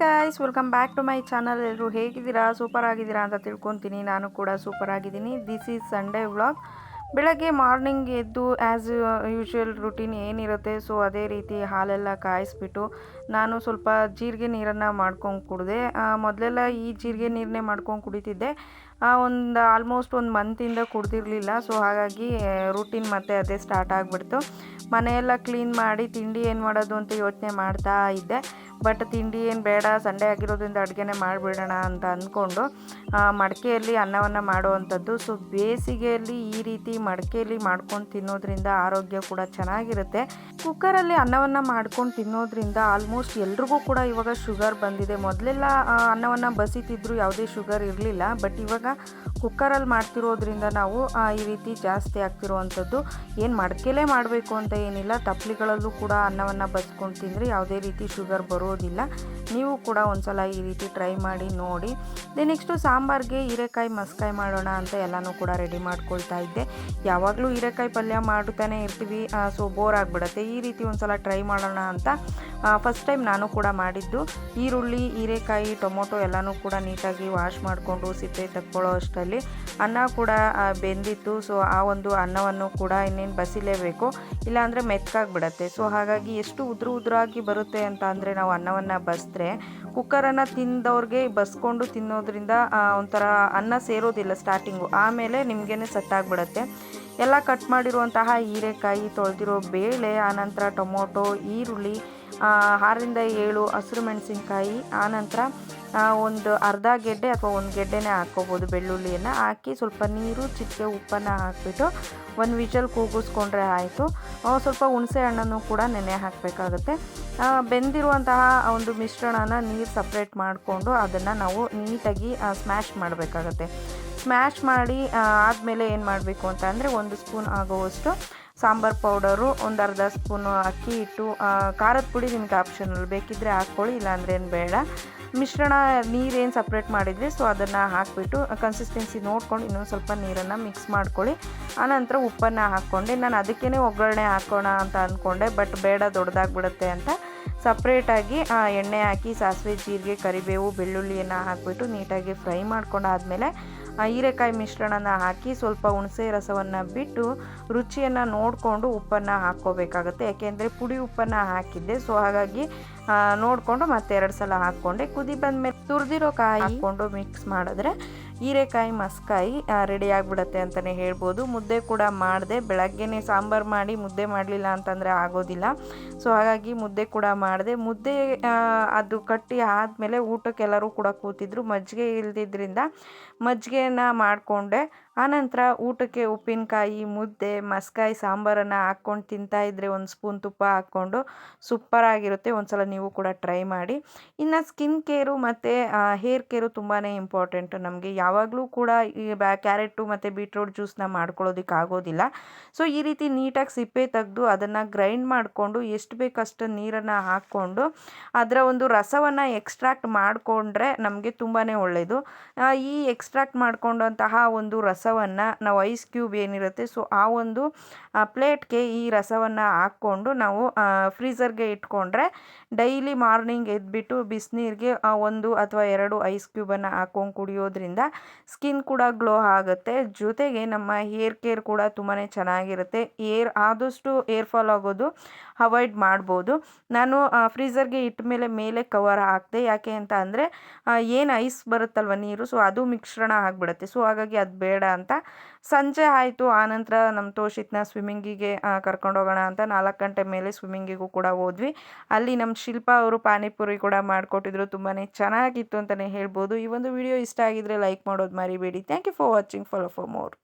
Guys welcome back to my channel ಎಲ್ಲರೂ ಹೇಗಿದ್ದೀರಾ? Super ಆಗಿದ್ದೀರಾ ಅಂತ ತಿಳ್ಕೊತೀನಿ. ನಾನು ಕೂಡ ಸೂಪರ್ ಆಗಿದ್ದೀನಿ. ದಿಸ್ ಈಸ್ ಸಂಡೇ ವ್ಲಾಗ್ ಬೆಳಗ್ಗೆ ಮಾರ್ನಿಂಗ್ ಎದ್ದು ಆ್ಯಸ್ ಯೂಶ್ವಲ್ ರುಟೀನ್ ಏನಿರುತ್ತೆ ಸೊ ಅದೇ ರೀತಿ ಹಾಲೆಲ್ಲ ಕಾಯಿಸ್ಬಿಟ್ಟು ನಾನು ಸ್ವಲ್ಪ ಜೀರಿಗೆ ನೀರನ್ನು ಮಾಡ್ಕೊಂಡು ಕುಡಿದೆ ಮೊದಲೆಲ್ಲ ಈ ಜೀರಿಗೆ ನೀರನ್ನೇ ಮಾಡ್ಕೊಂಡು ಕುಡಿತಿದ್ದೆ. ಒಂದು ಆಲ್ಮೋಸ್ಟ್ ಒಂದು ಮಂತಿಂದ ಕುಡ್ದಿರಲಿಲ್ಲ. ಸೊ ಹಾಗಾಗಿ ರುಟೀನ್ ಮತ್ತೆ ಅದೇ ಸ್ಟಾರ್ಟ್ ಆಗಿಬಿಡ್ತು. ಮನೆಯೆಲ್ಲ ಕ್ಲೀನ್ ಮಾಡಿ ತಿಂಡಿ ಏನು ಮಾಡೋದು ಅಂತ ಯೋಚನೆ ಮಾಡ್ತಾ ಇದ್ದೆ. ಬಟ್ ತಿಂಡಿ ಏನು ಬೇಡ ಸಂಡೇ ಆಗಿರೋದ್ರಿಂದ ಅಡುಗೆನೇ ಮಾಡಿಬಿಡೋಣ ಅಂತ ಅಂದ್ಕೊಂಡು ಮಡಿಕೆಯಲ್ಲಿ ಅನ್ನವನ್ನು ಮಾಡುವಂಥದ್ದು. ಸೊ ಬೇಸಿಗೆಯಲ್ಲಿ ಈ ರೀತಿ ಮಡಕೆಯಲ್ಲಿ ಮಾಡ್ಕೊಂಡು ತಿನ್ನೋದ್ರಿಂದ ಆರೋಗ್ಯ ಕೂಡ ಚೆನ್ನಾಗಿರುತ್ತೆ. ಕುಕ್ಕರಲ್ಲಿ ಅನ್ನವನ್ನು ಮಾಡ್ಕೊಂಡು ತಿನ್ನೋದ್ರಿಂದ ಆಲ್ಮೋಸ್ಟ್ ಎಲ್ರಿಗೂ ಕೂಡ ಇವಾಗ ಶುಗರ್ ಬಂದಿದೆ. ಮೊದಲೆಲ್ಲ ಅನ್ನವನ್ನು ಬಸಿತಿದ್ರು, ಯಾವುದೇ ಶುಗರ್ ಇರಲಿಲ್ಲ. ಬಟ್ ಇವಾಗ ಕುಕ್ಕರಲ್ಲಿ ಮಾಡ್ತಿರೋದ್ರಿಂದ ನಾವು ಈ ರೀತಿ ಜಾಸ್ತಿ ಆಗ್ತಿರುವಂಥದ್ದು ಏನು ಮಡಕೆಲೇ ಮಾಡಬೇಕು ಅಂತ ಏನಿಲ್ಲ. ತಪ್ಲಿಗಳಲ್ಲೂ ಕೂಡ ಅನ್ನವನ್ನು ಬಸ್ಕೊಂಡು ತಿಂದರೆ ಯಾವುದೇ ರೀತಿ ಶುಗರ್ ಬರೋದಿಲ್ಲ. ನೀವು ಕೂಡ ಒಂದ್ಸಲ ಈ ರೀತಿ ಟ್ರೈ ಮಾಡಿ ನೋಡಿ. ದೆ ನೆಕ್ಸ್ಟು ಸಾಂಬಾರಿಗೆ ಹೀರೆಕಾಯಿ ಮಸ್ಕಾಯಿ ಮಾಡೋಣ ಅಂತ ಎಲ್ಲನೂ ಕೂಡ ರೆಡಿ ಮಾಡ್ಕೊಳ್ತಾ ಇದ್ದೆ. ಯಾವಾಗಲೂ ಹೀರೆಕಾಯಿ ಪಲ್ಯ ಮಾಡ್ತಾನೆ ಇರ್ತೀವಿ ಸೊ ಬೋರ್ ಆಗಿಬಿಡುತ್ತೆ. ಈ ರೀತಿ ಒಂದ್ಸಲ ಟ್ರೈ ಮಾಡೋಣ ಅಂತ ಫಸ್ಟ್ ಟೈಮ್ ನಾನು ಕೂಡ ಮಾಡಿದ್ದು. ಈರುಳ್ಳಿ, ಹೀರೆಕಾಯಿ, ಟೊಮೊಟೊ ಎಲ್ಲನೂ ಕೂಡ ನೀಟಾಗಿ ವಾಶ್ ಮಾಡಿಕೊಂಡು ಸಿಪ್ಪೆ ತಕ್ಕೊಳ್ಳೋ ಅಷ್ಟರಲ್ಲಿ ಅನ್ನ ಕೂಡ ಬೆಂದಿತ್ತು. ಸೊ ಆ ಒಂದು ಅನ್ನವನ್ನು ಕೂಡ ಇನ್ನೇನು ಬಸಿಲೇಬೇಕು. ಇಲ್ಲಾಂದರೆ ಮೆತ್ಕಾಗ್ಬಿಡತ್ತೆ. ಸೊ ಹಾಗಾಗಿ ಎಷ್ಟು ಉದುರು ಉದುರಾಗಿ ಬರುತ್ತೆ ಅಂತ ಅಂದರೆ ನಾವು ಅನ್ನವನ್ನು ಬಸಿದ್ರೆ ಕುಕ್ಕರನ್ನು ತಿಂದವ್ರಿಗೆ ಬಸ್ಕೊಂಡು ತಿನ್ನೋದ್ರಿಂದ ಒಂಥರ ಅನ್ನ ಸೇರೋದಿಲ್ಲ ಸ್ಟಾರ್ಟಿಂಗು ಆಮೇಲೆ ನಿಮಗೇನೆ ಸೆಟ್ ಎಲ್ಲ ಕಟ್ ಮಾಡಿರುವಂತಹ ಹೀರೆಕಾಯಿ, ತೊಳೆದಿರೋ ಬೇಳೆ, ಆನಂತರ ಟೊಮೊಟೊ, ಈರುಳ್ಳಿ ಆರರಿಂದ ಏಳು ಹಸಿರು ಮೆಣಸಿನ್ಕಾಯಿ, ಆನಂತರ ಒಂದು ಅರ್ಧ ಗೆಡ್ಡೆ ಅಥವಾ ಒಂದು ಗೆಡ್ಡೆನೇ ಹಾಕ್ಕೋಬೋದು ಬೆಳ್ಳುಳ್ಳಿಯನ್ನು. ಹಾಕಿ ಸ್ವಲ್ಪ ನೀರು, ಚಿಟಿಕೆ ಉಪ್ಪನ್ನು ಹಾಕಿಬಿಟ್ಟು ಒಂದು ವಿಷಲ್ ಕೂಗಿಸ್ಕೊಂಡ್ರೆ ಆಯಿತು. ಸ್ವಲ್ಪ ಹುಣಸೆ ಹಣ್ಣನ್ನು ಕೂಡ ನೆನೆ ಹಾಕಬೇಕಾಗುತ್ತೆ. ಬೆಂದಿರುವಂತಹ ಒಂದು ಮಿಶ್ರಣನ ನೀರು ಸಪ್ರೇಟ್ ಮಾಡಿಕೊಂಡು ಅದನ್ನು ನಾವು ನೀಟಾಗಿ ಸ್ಮ್ಯಾಶ್ ಮಾಡಬೇಕಾಗತ್ತೆ. ಸ್ಮ್ಯಾಶ್ ಮಾಡಿ ಆದಮೇಲೆ ಏನು ಮಾಡಬೇಕು ಅಂತ ಅಂದರೆ ಒಂದು ಸ್ಪೂನ್ ಆಗುವಷ್ಟು ಸಾಂಬಾರು ಪೌಡರು, ಒಂದು ಅರ್ಧ ಸ್ಪೂನು ಅಕ್ಕಿ ಇಟ್ಟು ಖಾರದ ಪುಡಿ ನಿಮ್ಗೆ ಆಪ್ಷನಲ್ ಬೇಕಿದ್ದರೆ ಹಾಕ್ಕೊಳ್ಳಿ, ಇಲ್ಲಾಂದ್ರೆ ಏನು ಬೇಡ. ಮಿಶ್ರಣ ನೀರೇನು ಸಪ್ರೇಟ್ ಮಾಡಿದ್ವಿ ಸೊ ಅದನ್ನು ಹಾಕಿಬಿಟ್ಟು ಕನ್ಸಿಸ್ಟೆನ್ಸಿ ನೋಡ್ಕೊಂಡು ಇನ್ನೊಂದು ಸ್ವಲ್ಪ ನೀರನ್ನು ಮಿಕ್ಸ್ ಮಾಡ್ಕೊಳ್ಳಿ. ಆನಂತರ ಉಪ್ಪನ್ನು ಹಾಕ್ಕೊಂಡೆ. ನಾನು ಅದಕ್ಕೇ ಒಗ್ಗರಣೆ ಹಾಕೋಣ ಅಂತ ಅಂದ್ಕೊಂಡೆ ಬಟ್ ಬೇಡ ದೊಡ್ಡದಾಗ್ಬಿಡುತ್ತೆ ಅಂತ. ಸಪ್ರೇಟಾಗಿ ಎಣ್ಣೆ ಹಾಕಿ, ಸಾಸಿವೆ, ಜೀರಿಗೆ, ಕರಿಬೇವು, ಬೆಳ್ಳುಳ್ಳಿಯನ್ನು ಹಾಕಿಬಿಟ್ಟು ನೀಟಾಗಿ ಫ್ರೈ ಮಾಡ್ಕೊಂಡಾದ್ಮೇಲೆ ಹೀರೆಕಾಯಿ ಮಿಶ್ರಣನ ಹಾಕಿ ಸ್ವಲ್ಪ ಹುಣಸೆ ರಸವನ್ನು ಬಿಟ್ಟು ರುಚಿಯನ್ನು ನೋಡಿಕೊಂಡು ಉಪ್ಪನ್ನು ಹಾಕ್ಕೋಬೇಕಾಗುತ್ತೆ. ಯಾಕೆಂದರೆ ಪುಡಿ ಉಪ್ಪನ್ನು ಹಾಕಿದ್ದೆ. ಸೊ ಹಾಗಾಗಿ ನೋಡಿಕೊಂಡು ಮತ್ತೆ ಎರಡು ಸಲ ಹಾಕ್ಕೊಂಡೆ. ಕುದಿ ಬಂದಮೇಲೆ ತುರಿದಿರೋ ಕಾಯಿ ಹಾಕ್ಕೊಂಡು ಮಿಕ್ಸ್ ಮಾಡಿದ್ರೆ ಹೀರೆಕಾಯಿ ಮಸ್ಕಾಯಿ ರೆಡಿ ಆಗಿಬಿಡತ್ತೆ ಅಂತಲೇ ಹೇಳ್ಬೋದು. ಮುದ್ದೆ ಕೂಡ ಮಾಡಿದೆ. ಬೆಳಗ್ಗೆನೇ ಸಾಂಬಾರು ಮಾಡಿ ಮುದ್ದೆ ಮಾಡಲಿಲ್ಲ ಅಂತಂದರೆ ಆಗೋದಿಲ್ಲ. ಸೊ ಹಾಗಾಗಿ ಮುದ್ದೆ ಕೂಡ ಮಾಡಿದೆ. ಮುದ್ದೆ ಅದು ಕಟ್ಟಿ ಆದಮೇಲೆ ಊಟಕ್ಕೆಲ್ಲರೂ ಕೂಡ ಕೂತಿದ್ರು. ಮಜ್ಜಿಗೆ ಇಲ್ದಿದ್ದರಿಂದ ಮಜ್ಜಿಗೆನ ಮಾಡಿಕೊಂಡೆ. ಆನಂತರ ಊಟಕ್ಕೆ ಉಪ್ಪಿನಕಾಯಿ, ಮುದ್ದೆ, ಮಸ್ಕಾಯಿ, ಸಾಂಬಾರನ್ನು ಹಾಕ್ಕೊಂಡು ತಿಂತಾಯಿದ್ರೆ ಒಂದು ಸ್ಪೂನ್ ತುಪ್ಪ ಹಾಕ್ಕೊಂಡು ಸೂಪರಾಗಿರುತ್ತೆ ಒಂದು ಸಲ ನೀವು ಕೂಡ ಟ್ರೈ ಮಾಡಿ. ಇನ್ನು ಸ್ಕಿನ್ ಕೇರು ಮತ್ತು ಹೇರ್ ಕೇರು ತುಂಬಾ ಇಂಪಾರ್ಟೆಂಟು. ನಮಗೆ ಯಾವಾಗಲೂ ಕೂಡ ಈ ಬ್ಯಾ ಕ್ಯಾರೆಟು ಮತ್ತು ಬೀಟ್ರೂಟ್ ಜ್ಯೂಸನ್ನ ಮಾಡ್ಕೊಳ್ಳೋದಕ್ಕೆ ಆಗೋದಿಲ್ಲ. ಸೊ, ಈ ರೀತಿ ನೀಟಾಗಿ ಸಿಪ್ಪೆ ತೆಗೆದು ಅದನ್ನು ಗ್ರೈಂಡ್ ಮಾಡಿಕೊಂಡು ಎಷ್ಟು ಬೇಕಷ್ಟು ನೀರನ್ನು ಹಾಕ್ಕೊಂಡು ಅದರ ಒಂದು ರಸವನ್ನು ಎಕ್ಸ್ಟ್ರಾಕ್ಟ್ ಮಾಡಿಕೊಂಡ್ರೆ ನಮಗೆ ತುಂಬಾ ಒಳ್ಳೆಯದು ಈ ಎಕ್ಸ್ಟ್ರಾಕ್ಟ್ ಮಾಡಿಕೊಂಡಂತಹ ಒಂದು ರಸವನ್ನು ನಾವು ಐಸ್ ಕ್ಯೂಬ್ ಏನಿರುತ್ತೆ ಸೊ ಆ ಒಂದು ಪ್ಲೇಟ್ಗೆ ಈ ರಸವನ್ನು ಹಾಕ್ಕೊಂಡು ನಾವು ಫ್ರೀಝರ್ಗೆ ಇಟ್ಕೊಂಡ್ರೆ ಡೈಲಿ ಮಾರ್ನಿಂಗ್ ಎದ್ಬಿಟ್ಟು ಬಿಸಿನೀರಿಗೆ ಒಂದು ಅಥವಾ ಎರಡು ಐಸ್ ಕ್ಯೂಬನ್ನು ಹಾಕ್ಕೊಂಡು ಕುಡಿಯೋದ್ರಿಂದ ಸ್ಕಿನ್ ಕೂಡ ಗ್ಲೋ ಆಗುತ್ತೆ. ಜೊತೆಗೆ ನಮ್ಮ ಹೇರ್ ಕೇರ್ ಕೂಡ ತುಂಬಾ ಚೆನ್ನಾಗಿರುತ್ತೆ. ಏರ್ ಆದಷ್ಟು ಏರ್ ಫಾಲ್ ಆಗೋದು ಅವಾಯ್ಡ್ ಮಾಡ್ಬೋದು. ನಾನು ಫ್ರೀಝರ್ಗೆ ಇಟ್ಟ ಮೇಲೆ ಮೇಲೆ ಕವರ್ ಹಾಕಿದೆ, ಯಾಕೆ ಅಂತ ಅಂದರೆ ಏನು ಐಸ್ ಬರುತ್ತಲ್ವ ನೀರು ಸೊ ಅದು ಮಿಶ್ರಣ ಆಗಿಬಿಡುತ್ತೆ ಸೊ ಹಾಗಾಗಿ ಅದು ಬೇಡ ಅಂತ ಸಂಜೆ ಆಯಿತು. ಆನಂತರ ನಮ್ಮ ತೋಷಿತ್ನ ಸ್ವಿಮ್ಮಿಂಗಿಗೆ ಕರ್ಕೊಂಡೋಗೋಣ ಅಂತ ನಾಲ್ಕು ಗಂಟೆ ಮೇಲೆ ಸ್ವಿಮ್ಮಿಂಗಿಗೂ ಕೂಡ ಹೋದ್ವಿ. ಅಲ್ಲಿ ನಮ್ಮ ಶಿಲ್ಪ ಅವರು ಪಾನಿಪುರಿ ಕೂಡ ಮಾಡಿಕೊಟ್ಟಿದ್ರು. ತುಂಬಾ ಚೆನ್ನಾಗಿತ್ತು ಅಂತಲೇ ಹೇಳ್ಬೋದು. ಈ ಒಂದು ವಿಡಿಯೋ ಇಷ್ಟ ಆಗಿದ್ರೆ ಲೈಕ್ ಮಾಡೋದು ಮರಿಬೇಡಿ. Thank you for watching follow for more